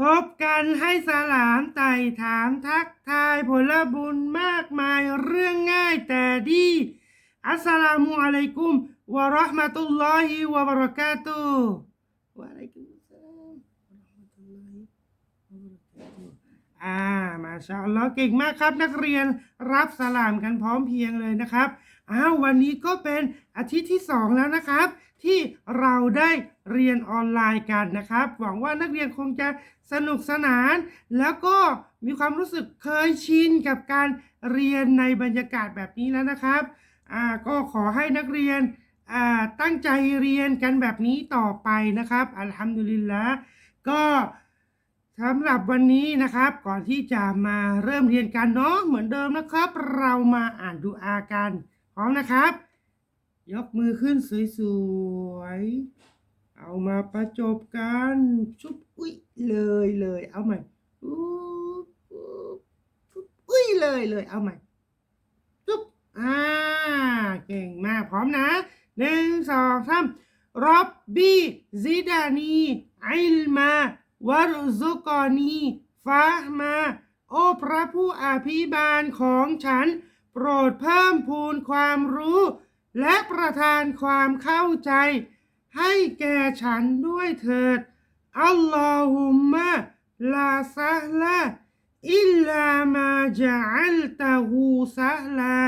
พบกันให้สลามไต่ถามทักทายผลบุญมากมายเรื่องง่ายแต่ดี อัสสลามุอะลัยกุมวะเราะห์มะตุลลอฮิวะบะเราะกาตุฮ์วะอะลัยกุมุสสลามวะเราะห์มะตุลลอฮิวะบะเราะกาตุฮ์อ่ามาชาอัลลอฮ์เก่งมากครับ นักเรียนรับสลามกันพร้อมเพรียงเลยนะครับอ้าววันนี้ก็เป็นอาทิตย์ที่สองแล้วนะครับ ที่เราได้ เรียนออนไลน์กันนะครับ หวังว่านักเรียนคงจะสนุกสนาน แล้วก็มีความรู้สึกเคยชินกับการเรียนในบรรยากาศแบบนี้แล้วนะครับอ่าก็ขอให้นักเรียนอ่าตั้งใจเรียนกันแบบนี้ต่อไปนะครับ อัลฮัมดุลิลละก็สำหรับวันนี้นะครับ ก่อนที่จะมาเริ่มเรียนกันเนาะเหมือนเดิมนะครับ เรามาอ่านดูอากันพร้อมนะครับ ยกมือขึ้นสวยๆ เอามาประจบกันชุบอุ้ยเลยเลยเอาใหม่อุ้ยเลยเลยเอาใหม่จุบอ่าเก่งมากพร้อมนะหนึ่งสองสามรับบีซิดานีอิลมาวะรุซุกอนีฟามา โอ้พระผู้อภิบาลของฉัน โปรดเพิ่มพูนความรู้ และประทานความเข้าใจ ให้แก่ฉันด้วยเถิด อัลลอฮุมมะลาซะลาอิลลามาจัลตะฮูซะลา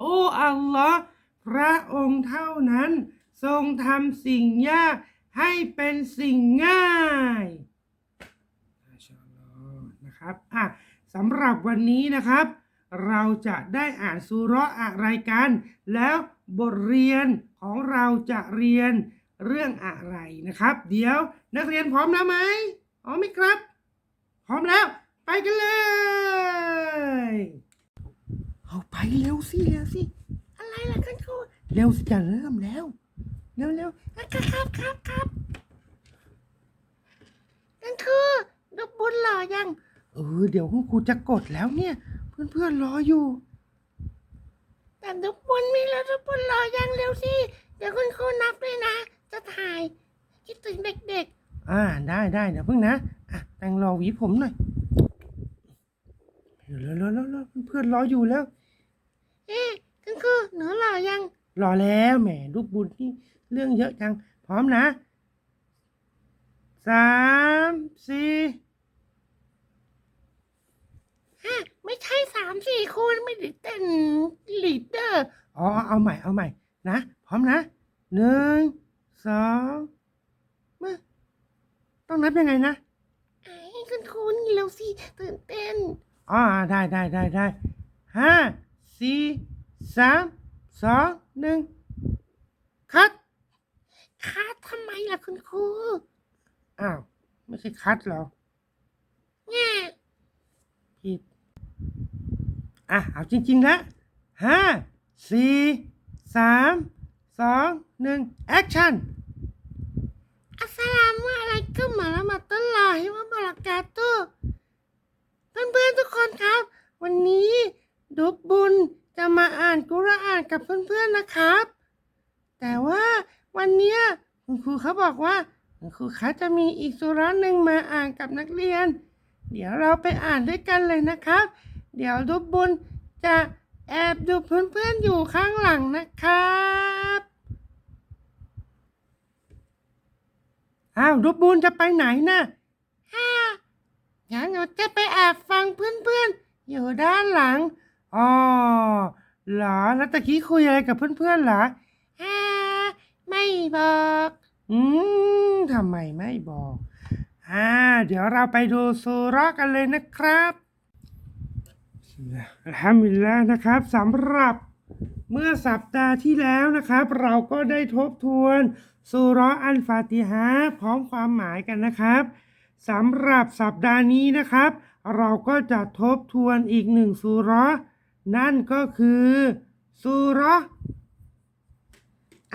โอ้อัลลอฮ์พระองค์เท่านั้น ทรงทำสิ่งยากให้เป็นสิ่งง่ายนะครับอะสำหรับวันนี้นะครับ เราจะได้อ่านสุราะห์อะไรกัน แล้ว บทเรียนของเราจะเรียนเรื่องอะไรนะครับ เดี๋ยวนักเรียนพร้อมแล้วไหมพร้อมไหมครับ พร้อมแล้ว ไปกันเลย เอาไปเร็วสิเร็วสิอะไรล่ะคุณครูเร็วสิจะเริ่มแล้วเร็วเร็วครับครับครับครับคุณครูดูบุญหล่อยังเออเดี๋ยวคุณครูจะกดแล้วเนี่ย เพื่อนเพื่อนๆรออยู่ แต่ดูบุญมีแล้วดูบุญหล่อยังเร็วสิ เดี๋ยวคุณครูนับเลยนะ จะถ่าย คิดถึงเด็กอ่าได้ได้เดี๋ยวเพิ่งนะ อะแต่งรอหวีผมหน่อยเร็วเร็วเร็วเร็วเร็วเพื่อนๆรออยู่แล้วๆเอ๊ะคุณครูหนูหล่อยัง รอแล้วแหมลูกบุญนี่เรื่องเยอะจัง พร้อมนะสามสี่ ฮะไม่ใช่สามสี่คูณไม่ได้เต้นลีดเดอร์อ๋อเอาใหม่เอาใหม่ นะ พร้อมนะหนึ่งสองมาต้องนับยังไงนะไอ้คุณครูนี่เร็วสิตื่นเต้นอ๋อได้ได้ได้ได้ห้าสี่สามสองหนึ่งคัดคัดทำไมล่ะคุณครูอ้าว ไม่ใช่คัดเหรอแง่ผิด อะ เอาจริงๆนะห้าสี่สามสองหนึ่งแอคชั่นอัสสลามุอะลัยกุมวะเราะมะตุลลอฮิวะบะเราะกาตุฮ์เพื่อนๆทุกคนครับ วันนี้ดุบบุญจะมาอ่านกุรอานกับเพื่อนๆนะครับ แต่ว่าวันเนี้ยคุณครูเขาบอกว่าคุณครูเขาจะมีอีกสุราะห์หนึ่งมาอ่านกับนักเรียน เดี๋ยวเราไปอ่านด้วยกันเลยนะครับ เดี๋ยวดุบบุญจะแอบดูเพื่อนๆอยู่ข้างหลังนะครับอ้าวรูปบุญจะไปไหนนะฮ่างั้นหนูจะไปแอบฟังเพื่อนๆ อยู่ด้านหลังอ๋อเหรอแล้วตะกี้คุยอะไรกับเพื่อนๆเหรอฮ่าไม่บอก อืมทำไมไม่บอกอ่าเดี๋ยวเราไปดูสุเราะห์กันเลยนะครับอัล ฮัมดุลิลละนะครับสำหรับเมื่อสัปดาห์ที่แล้วนะครับ เราก็ได้ทบทวนสุราะห์อันฟาติฮะพร้อมความหมายกันนะครับสำหรับสัปดาห์นี้นะครับ เราก็จะทบทวนอีกหนึ่งสุราะห์นั่นก็คือสุราะห์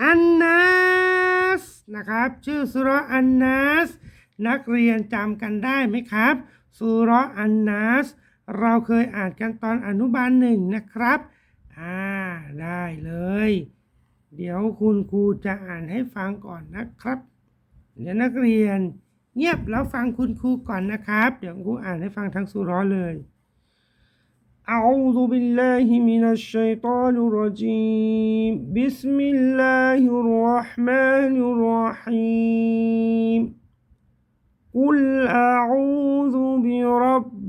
อันนัสนะครับ ชื่อสุราะห์อันนัสนักเรียนจำกันได้ไหมครับสุราะห์อันนัส เราเคยอ่านกันตอนอนุบาลหนึ่งนะครับอ่าได้เลย เดี๋ยวคุณครูจะอ่านให้ฟังก่อนนะครับ เดี๋ยวนักเรียน เงียบแล้วฟังคุณครูก่อนนะครับ เดี๋ยวครูอ่านให้ฟังทั้งสุเร้อเลย أعوذ بالله من الشيطان الرجيم بسم الله الرحمن الرحيم قل أعوذ برب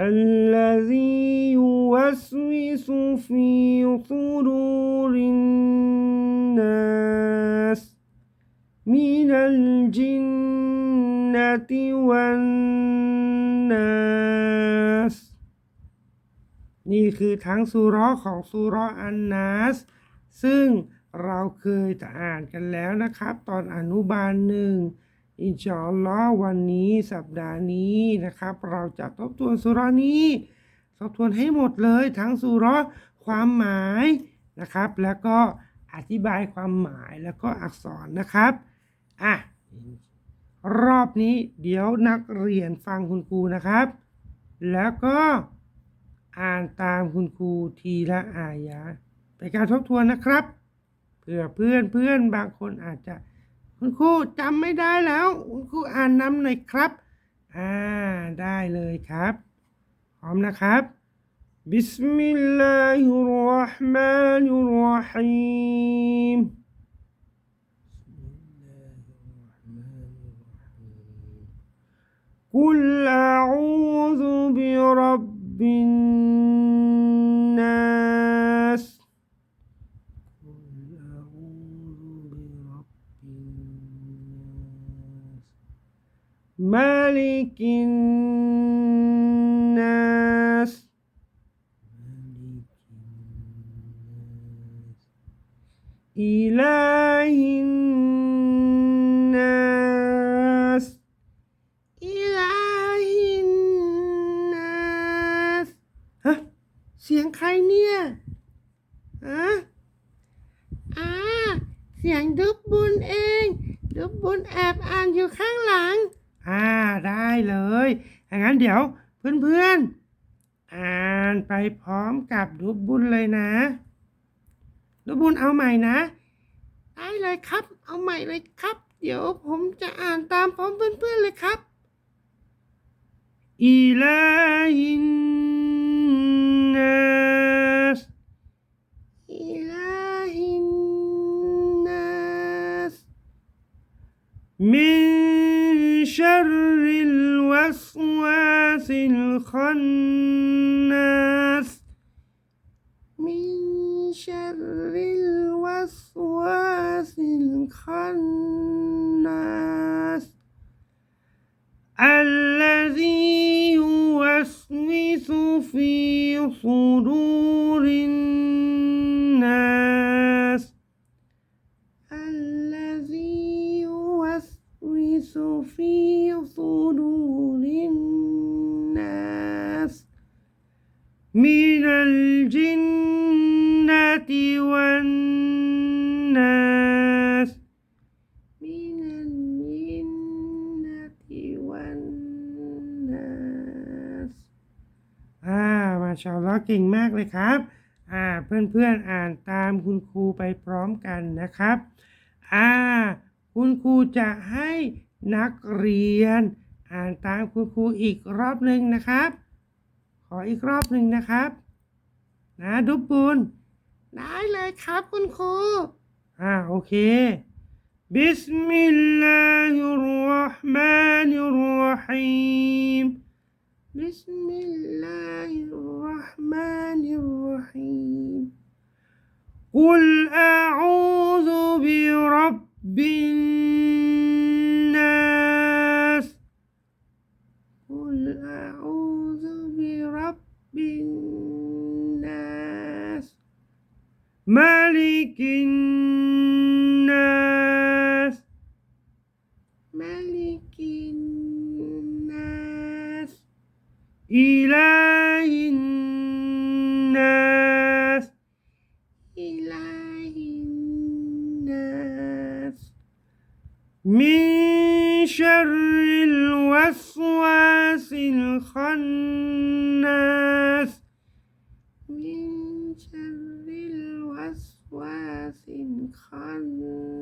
الذي يوسوس في صدور الناس من الجنة والناس นี่คือทั้งสุเราะห์ของสุเราะห์อันนัส ซึ่งเราเคยจะอ่านกันแล้วนะครับ ตอนอนุบาลหนึ่ง อินชาอัลลอฮ์วันนี้สัปดาห์นี้นะครับ เราจะทบทวนสุรานี้ทบทวนให้หมดเลยทั้งสุรความหมายนะครับ แล้วก็อธิบายความหมายแล้วก็อักษรนะครับอะรอบนี้เดี๋ยวนักเรียนฟังคุณครูนะครับ แล้วก็อ่านตามคุณครูทีละอายะเป็นการทบทวนนะครับเผื่อเพื่อนเพื่อนบางคนอาจจะ คุณครูจำไม่ได้แล้ว คุณครูอ่านนำหน่อยครับ อ่า ได้เลยครับพร้อมนะครับบิสมิลลาฮิรเราะห์มานิร ملك الناس ملك الناس إله الناس อิลาฮินนัส ฮะ เสียงใครเนี่ยฮะ อ่า เสียงดุบบุญเอง ดุบบุญแอบอ่านอยู่ข้างหลัง อ่าได้เลยงั้นเดี๋ยวเพื่อนๆ อ่านไปพร้อมกับดุบบุญเลยนะดุบบุญเอาใหม่นะ ได้เลยครับ เอาใหม่เลยครับ เดี๋ยวผมจะอ่านตามพร้อมเพื่อนๆเลยครับอิลาฮินนัสอิลาฮินนาสิลขันนัสมิน شر الوسواس الخناس. من شر الوسواس الخناس. الذي يوسوس في صدور ก่งมากเลยครับอ่าเพื่อนๆอ่านตามคุณครูไปพร้อมกันนะครับอ่าคุณครูจะให้นักเรียน อ่านตามคุณครูอีกรอบหนึ่งนะครับ ขออีกรอบหนึ่งนะครับ นะดุบบุญได้เลยครับคุณครูอ่าโอเคบิสมิลลาฮิรเราะห์มานิรเราะฮีม بسم الله الرحمن الرحيم. قل أعوذ برب الناس. قل أعوذ برب الناس. ملك الناس. إله الناس. إله الناس. من شر الوسواس الخناس. من شر الوسواس الخناس.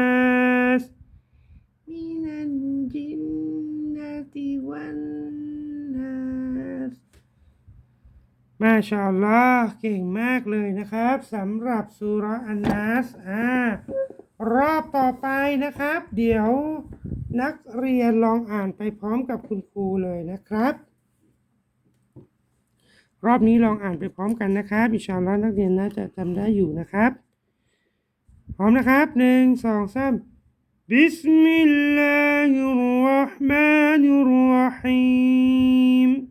มาชาอัลลอฮ์เก่งมากเลยนะครับสำหรับสุระอันนัสอ่ารอบต่อไปนะครับ เดี๋ยวนักเรียนลองอ่านไปพร้อมกับคุณครูเลยนะครับ รอบนี้ลองอ่านไปพร้อมกันนะครับอิชาอัลลอนักเรียนน่าจะจำได้อยู่นะครับ พร้อมนะครับหนึ่งสองสามบิสมิลลาฮิรเราะห์มานิรเราะฮีม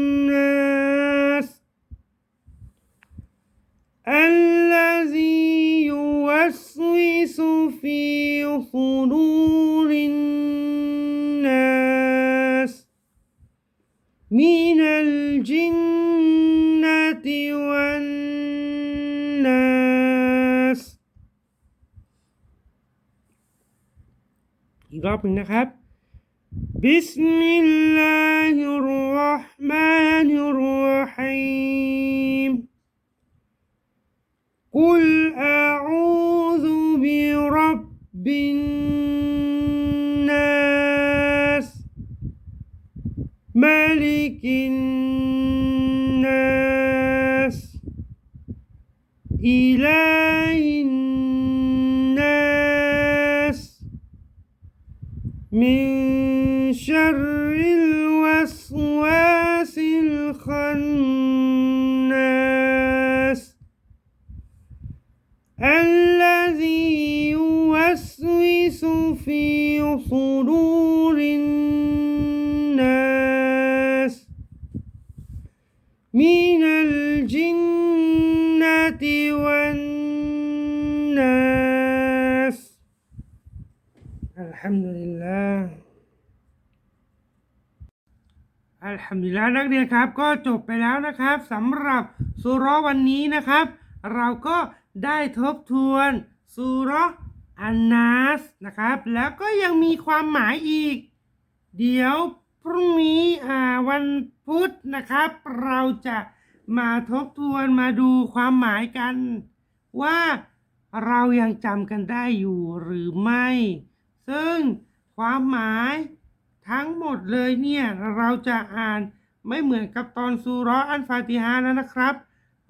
في صدور الناس من الجنة والناس อีกรอบหนึ่งนะครับ بسم الله الرحمن الرحيم قل أعوذ برب الناس ملك الناس. إله الناس. من شر الوسواس الخناس. في صدور الناس من الجنة والناس الحمد لله อัลฮัมดุลิลละนักเรียนครับ ก็จบไปแล้วนะครับสำหรับสุเราะห์วันนี้นะครับ เราก็ได้ทบทวนสุเราะห์ อันนัสนะครับ แล้วก็ยังมีความหมายอีก เดี๋ยวพรุ่งนี้อ่าวันพุธนะครับ เราจะมาทบทวนมาดูความหมายกัน ว่าเรายังจำกันได้อยู่หรือไม่ ซึ่งความหมายทั้งหมดเลยเนี่ยเราจะอ่านไม่เหมือนกับตอนซูราะห์อันฟาติฮาแล้วนะครับ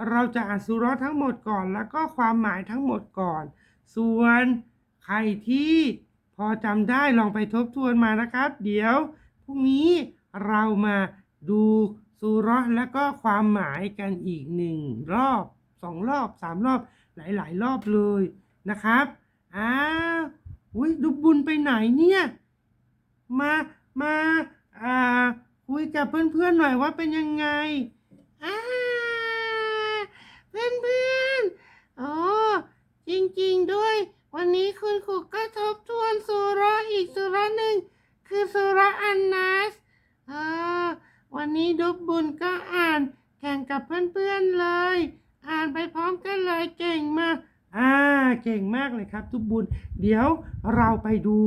เราจะอ่านซูราะห์ทั้งหมดก่อน แล้วก็ความหมายทั้งหมดก่อน ส่วน ใครที่พอจำได้ลองไปทบทวนมานะครับ เดี๋ยวพรุ่งนี้เรามาดูซูราะห์แล้วก็ความหมายกันอีกหนึ่งรอบสองรอบสามรอบหลาย ๆ รอบเลยนะครับอ้าวอุ้ยดูบุญไปไหนเนี่ย มามาอ่าคุยกับเพื่อนๆหน่อยว่าเป็นยังไงอ่าเพื่อนๆอ๋อจริงๆด้วย วันนี้คุณครูก็ทบทวนสุเราะห์อีกสุเราะห์หนึ่ง คือสุเราะห์อันนัสอ่าวันนี้ดุบบุญก็อ่านแข่งกับเพื่อนๆเลย อ่านไปพร้อมกันเลยเก่งมากอ่าเก่งมากเลยครับทุกบุญ เดี๋ยวเราไปดู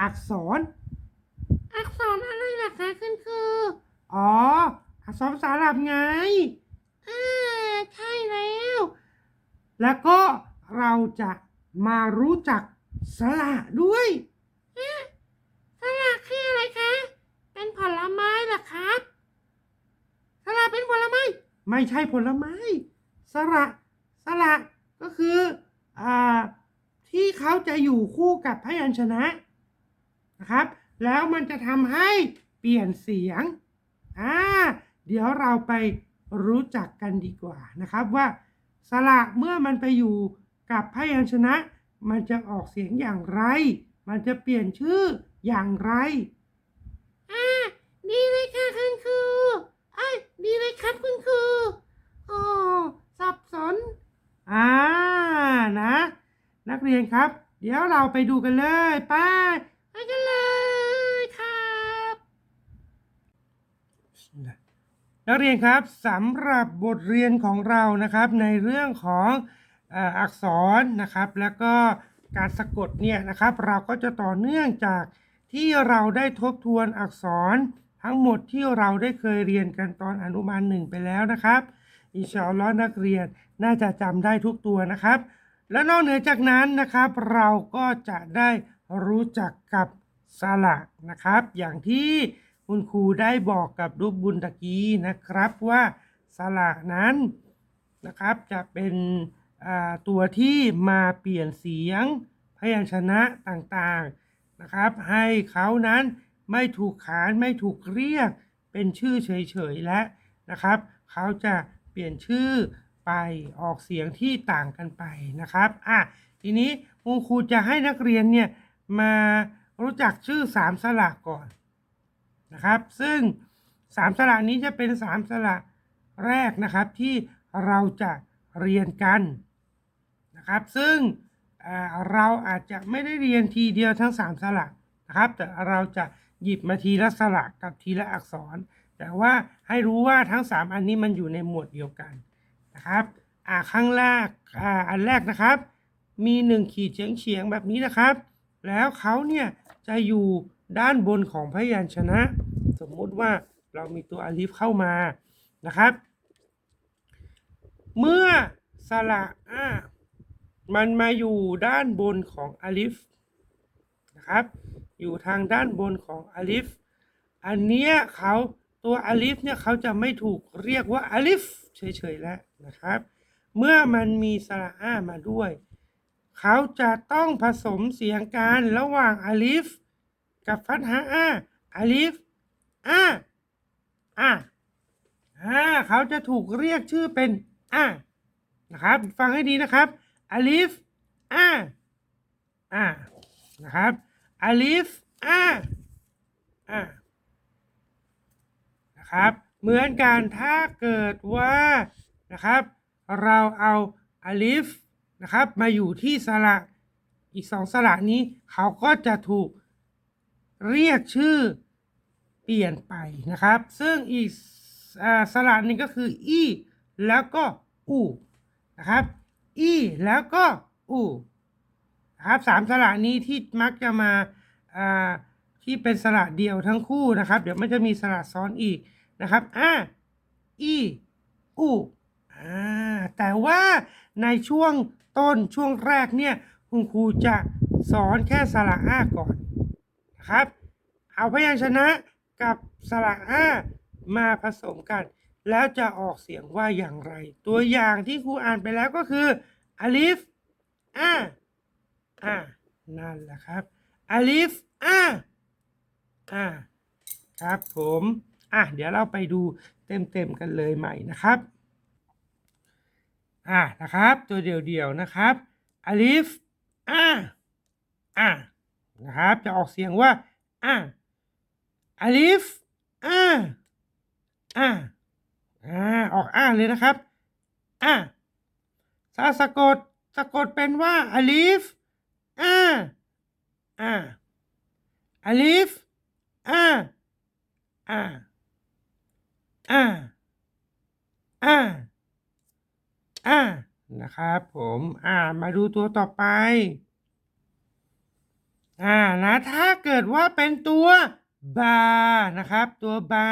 อักษร อักษรอะไรล่ะคะคุณครูอ๋อ อักษรภาษาอาหรับไงอ่าใช่แล้ว แล้วก็เราจะ มารู้จักสละด้วยสลักคืออะไรคะ เป็นผลไม้เหรอคะไม่ใช่ผลไม้สระสระก็คืออ่าที่เขาจะอยู่คู่กับพยัญชนะนะครับ แล้วมันจะทำให้เปลี่ยนเสียงอ่าเดี๋ยวเราไปรู้จักกันดีกว่านะครับว่าสระเมื่อมันไปอยู่ กับพยัญชนะ มันจะออกเสียงอย่างไร มันจะเปลี่ยนชื่ออย่างไรอ่าดีเลยค่ะคุณครูเอ้ยดีเลยครับคุณครูโอ้สับสนอ่านะ นักเรียนครับ เดี๋ยวเราไปดูกันเลยไปไปกันเลยครับนักเรียนครับสำหรับบทเรียนของเรานะครับในเรื่องของเอักษรนะครับ แล้วก็การสะกดเนี่ยนะครับ เราก็จะต่อเนื่องจากที่เราได้ทบทวนอักษรทั้งหมดที่เราได้เคยเรียนกันตอนอนุบาลหนึ่งไปแล้วนะครับอิชาอัลอนักเรียนน่าจะจำได้ทุกตัวนะครับ และนอกเหนือจากนั้นนะครับ เราก็จะได้รู้จักกับสระนะครับ อย่างที่คุณครูได้บอกกับรูปบุญตะกี้นะครับว่าสระนั้นนะครับจะเป็น ตัวที่มาเปลี่ยนเสียงพยัญชนะต่างๆนะครับ ให้เขานั้นไม่ถูกขานไม่ถูกเรียกเป็นชื่อเฉยๆและนะครับ เขาจะเปลี่ยนชื่อไปออกเสียงที่ต่างกันไปนะครับอะทีนี้คุณครูจะให้นักเรียนเนี่ยมารู้จักชื่อสามสระก่อนนะครับ ซึ่งสามสระนี้จะเป็นสามสระแรกนะครับที่เราจะเรียนกัน นะครับ ซึ่งเราอาจจะไม่ได้เรียนทีเดียวทั้งสามสระนะครับ แต่เราจะหยิบมาทีละสระกับทีละอักษร แต่ว่าให้รู้ว่าทั้งสามอันนี้มันอยู่ในหมวดเดียวกันนะครับอ่าข้างแรกอ่าอันแรกนะครับ มีหนึ่งขีดเฉียงเฉียงแบบนี้นะครับ แล้วเขาเนี่ยจะอยู่ด้านบนของพยัญชนะ สมมุติว่าเรามีตัวอลิฟเข้ามานะครับ เมื่อสระอ่า มันมาอยู่ด้านบนของอาลิฟนะครับ อยู่ทางด้านบนของอาลิฟ อันเนี้ยเขาตัวอาลิฟเนี่ยเขาจะไม่ถูกเรียกว่าอาลิฟเฉยๆแล้วนะครับ เมื่อมันมีสระอามาด้วย เขาจะต้องผสมเสียงกันระหว่างอาลิฟ กับฟัตฮะอาอาลิฟอาอาอาเขาจะถูกเรียกชื่อเป็นอานะครับ ฟังให้ดีนะครับ อลิฟอาอานะครับอาลิฟอาอานะครับเหมือนกันถ้าเกิดว่านะครับ เราเอาอลิฟนะครับ มาอยู่ที่สระอีกสองสระนี้เขาก็จะถูกเรียกชื่อเปลี่ยนไปนะครับ ซึ่งอีกสระนึงก็คืออีแล้วก็อูนะครับ อีแล้วก็อูนะครับสามสระนี้ที่มักจะมาอ่าที่เป็นสระเดียวทั้งคู่นะครับ เดี๋ยวมันจะมีสระซ้อนอีกนะครับอ่าอีอูอ่าแต่ว่าในช่วงต้นช่วงแรกเนี่ยคุณครูจะสอนแค่สระอาก่อนนะครับ เอาพยัญชนะกับสระอามาผสมกัน แล้วจะออกเสียงว่าอย่างไร ตัวอย่างที่ครูอ่านไปแล้วก็คืออลิฟอ่าอ่านั่นแหละครับอลิฟอ่าอ่าครับผมอะเดี๋ยวเราไปดูเต็มๆกันเลยใหม่นะครับอ่านะครับ ตัวเดียวๆนะครับอลิฟอ่าอ่านะครับ จะออกเสียงว่าอ่าอลิฟอ่าอ่า อ่าออกอ่าเลยนะครับอ่าถ้าสะกดสะกดเป็นว่าอลิฟอ่าอ่าอลิฟอ่าอ่าอ่าอ่าอ่านะครับผมอ่ามาดูตัวต่อไปอ่านะถ้าเกิดว่าเป็นตัวบานะครับ ตัวบา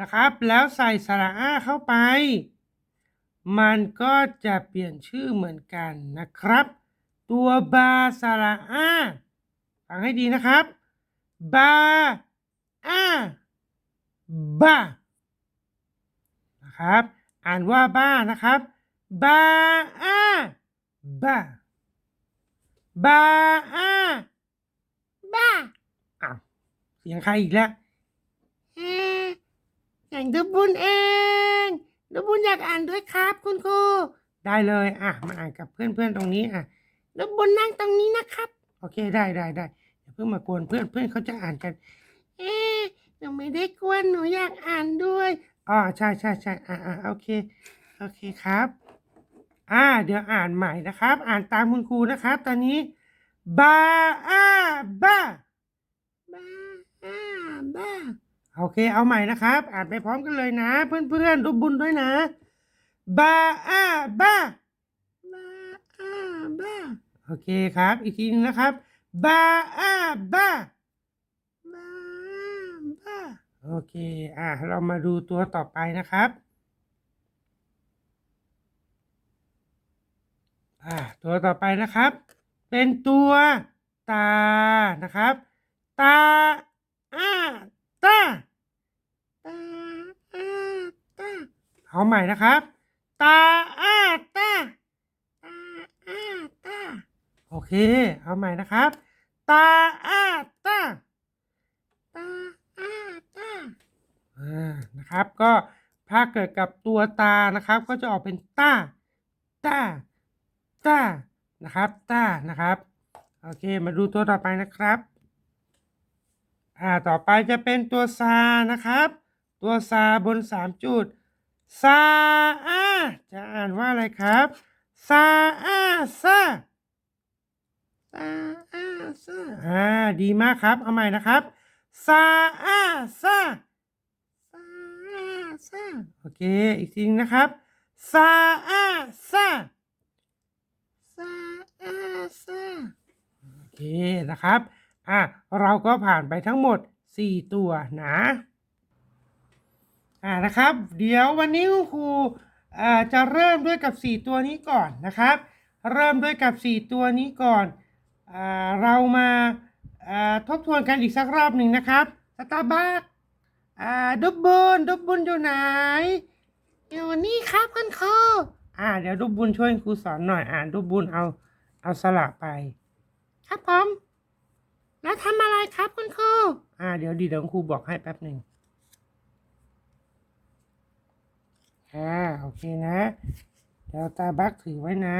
นะครับ แล้วใส่สระอาเข้าไป มันก็จะเปลี่ยนชื่อเหมือนกันนะครับ ตัวบาสระอาฟังให้ดีนะครับ บาอาบานะครับ อ่านว่าบ้านะครับ บาอาบ้าบาอาบ้าอ้าวเสียงใครอีกแล้ว อย่างดุบุญเองดุบุญอยากอ่านด้วยครับคุณครูได้เลยอะมาอ่านกับเพื่อนๆตรงนี้อะดุบุญนั่งตรงนี้นะครับโอเคได้ได้ได้อย่าเพิ่งมากวนเพื่อนเพื่อนเขาจะอ่านกัน เอ๊หนูไม่ได้กวนหนูอยากอ่านด้วยอ๋อใช่ใช่ใช่อ่าอ่าโอเคโอเคครับ อ่า เดี๋ยวอ่านใหม่นะครับ อ่านตามคุณครูนะครับ ตอนนี้บาอาบ้าบ้าอ่าบ้า โอเค เอาใหม่นะครับ อ่านไปพร้อมกันเลยนะ เพื่อนๆรูปบุญด้วยนะบาอาบ้าบ้าอ่าบ้าโอเคครับ อีกทีหนึงนะครับบาอาบ้าบ้าบ้าโอเค อะ เรามาดูตัวต่อไปนะครับ อ่าตัวต่อไปนะครับ เป็นตัวตานะครับ ตาอาตา ตาอ่าตา เอาใหม่นะครับ ตาอาตาตาอ่าตาโอเค เอาใหม่นะครับ ตาอาตาตาอาตาอ่านะครับ ก็ถ้าเกิดกับตัวตานะครับ ก็จะออกเป็นตาตาตานะครับตานะครับ โอเค มาดูตัวต่อไปนะครับอ่าต่อไปจะเป็นตัวซานะครับ ตัวซาบนสามจุด ซาอาจะอ่านว่าอะไรครับซาอาซาตาอาซาอ่าดีมากครับ เอาใหม่นะครับซาอาซาตาอาซาโอเค อีกทีนึงนะครับซาอาซาซาอาซาโอเคนะครับ อะ เราก็ผ่านไปทั้งหมด 4 ตัวนะ อ่านะครับ เดี๋ยววันนี้ครูอ่าจะเริ่มด้วยกับ 4 ตัวนี้ก่อนนะครับ เริ่มด้วยกับ 4 ตัวนี้ก่อนอ่าเรามาอ่าทบทวนกันอีกสักรอบหนึ่งนะครับสตาร์บัคอ่าดุบบุญดุบบุญอยู่ไหนอยู่นี่ครับคุณครูอ่าเดี๋ยวดุบบุญช่วยครูสอนหน่อยอ่านดุบบุญเอาเอาสละไป ครับผมแล้วทำอะไรครับคุณครูอ่าเดี๋ยวดีเดี๋ยวครูบอกให้แป๊บหนึ่ง อ่าโอเคนะเดี๋ยวตาบักถือไว้นะ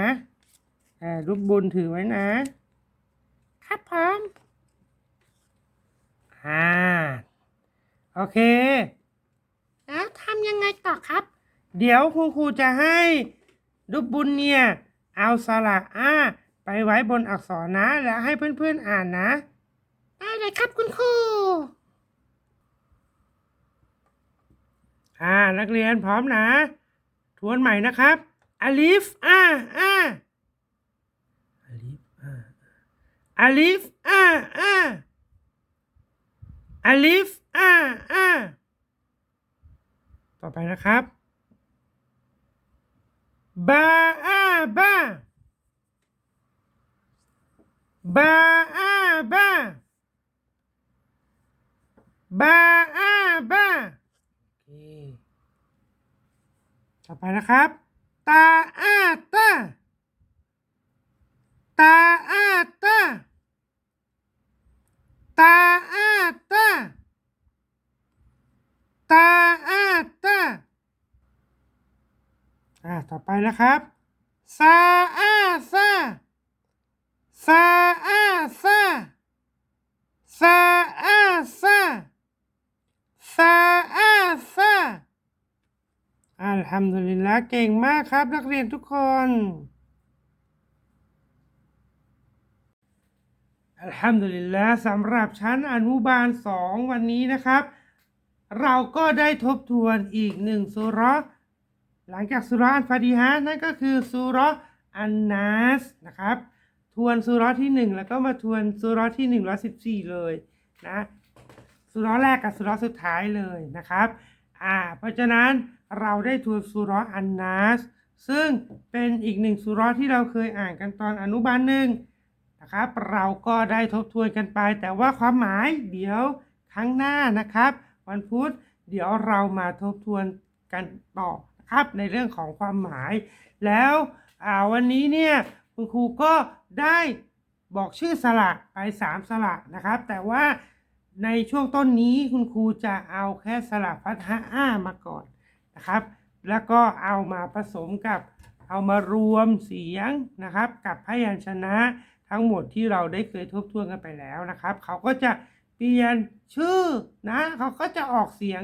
อ่ารูปบุญถือไว้นะ ครับผมอ่าโอเค แล้วทำยังไงต่อครับ เดี๋ยวคุณครูจะให้รูปบุญเนี่ย เอาสระอ่าไปไว้บนอักษรนะ แล้วให้เพื่อนๆอ่านนะ ได้เลยครับคุณครู อ่านักเรียนพร้อมนะ ทวนใหม่นะครับอาลิฟอ่าอ่าอาลิฟอ่าอาลิฟอ่าอ่าอาลิฟอ่าอ่าต่อไปนะครับบาอาบาบาอาบาบาอาบา โอเคต่อไปนะครับ ตาอาตาตาอาตาตาอาตาตาอาตาอ่าต่อไปนะครับซาอาซาซาอาซาซาอาซา ซาอาซา อัลฮัมดุลิลละเก่งมากครับ นักเรียนทุกคนอัลฮัมดุลิลละสำหรับชั้นอนุบาลสองวันนี้นะครับ เราก็ได้ทบทวนอีกหนึ่งสุรหลังจากสุราะห์อันฟาติฮะนั่นก็คือสุรอันนัสนะครับ ทวนสุรที่หนึ่งแล้วก็มาทวนสุรที่หนึ่งร้อยสิบสี่เลยนะสุรแรกกับสุรสุดท้ายเลยนะครับ อ่า เพราะฉะนั้น เราได้ทวนสุราะห์อันนัสซึ่งเป็นอีกหนึ่งสุราะห์ที่เราเคยอ่านกันตอนอนุบาลหนึ่งนะครับเราก็ได้ทบทวนกันไป แต่ว่าความหมายเดี๋ยวครั้งหน้านะครับ วันพุธเดี๋ยวเรามาทบทวนกันต่อนะครับในเรื่องของความหมาย แล้ววันนี้เนี่ยคุณครูก็ได้บอกชื่อสระไปสามสระนะครับ แต่ว่าในช่วงต้นนี้คุณครูจะเอาแค่สระฟัตฮะอ้ามาก่อน นะครับ แล้วก็เอามาผสมกับเอามารวมเสียงนะครับ กับพยัญชนะทั้งหมดที่เราได้เคยทบทวนกันไปแล้วนะครับ เขาก็จะเปลี่ยนชื่อนะเขาก็จะออกเสียง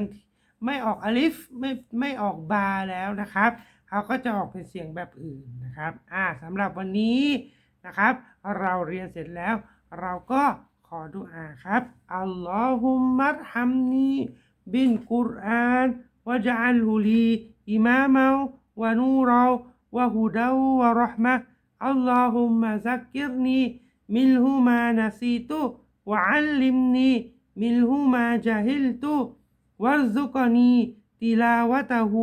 ไม่ออกอลิฟไม่ไม่ออกบาแล้วนะครับ เขาก็จะออกเป็นเสียงแบบอื่นนะครับอ่าสำหรับวันนี้นะครับ เราเรียนเสร็จแล้ว เราก็ขอดุอาครับอัลลอฮุมมัรฮัมนีบินกุรอาน วะจัลฮุลีอิมามาวะนูราวะฮุดาวะเราะห์มะอัลลอฮุมมะซักกิรนีมิลฮุมานะซีตุวะอัลลิมนีมิลฮุมาจาฮิลตุ وارزقني تلاوته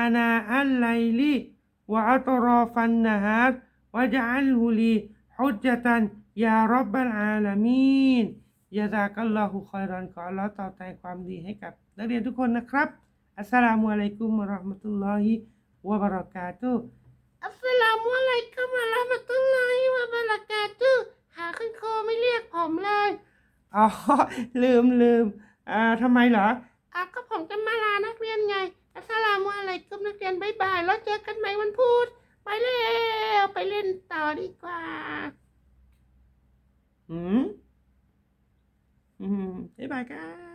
آناء الليل وأطراف النهار واجعله لي حجة يا رب العالمين ยาซากัลลอฮุคอยรอนขออัลลอฮ์ตอบแทนความดีให้กับนักเรียนทุกคนนะครับ อัสสลามุอะลัยกุมวะเราะห์มะตุลลอฮิวะบะเราะกาตุฮ์อัสสลามุอะลัยกุมวะเราะห์มะตุลลอฮิวะบะเราะกาตุฮ์หาคุณครูไม่เรียกผมเลย อ๋อ ลืมลืมอ่าทำไมเหรออะก็ผมจะมาลานักเรียนไง อัสสลามุอะลัยกุมนักเรียนบายบาย แล้วเจอกันใหม่วันพุธ ไปแล้วไปเล่นต่อดีกว่า อืม อืมบ๊ายบายครับ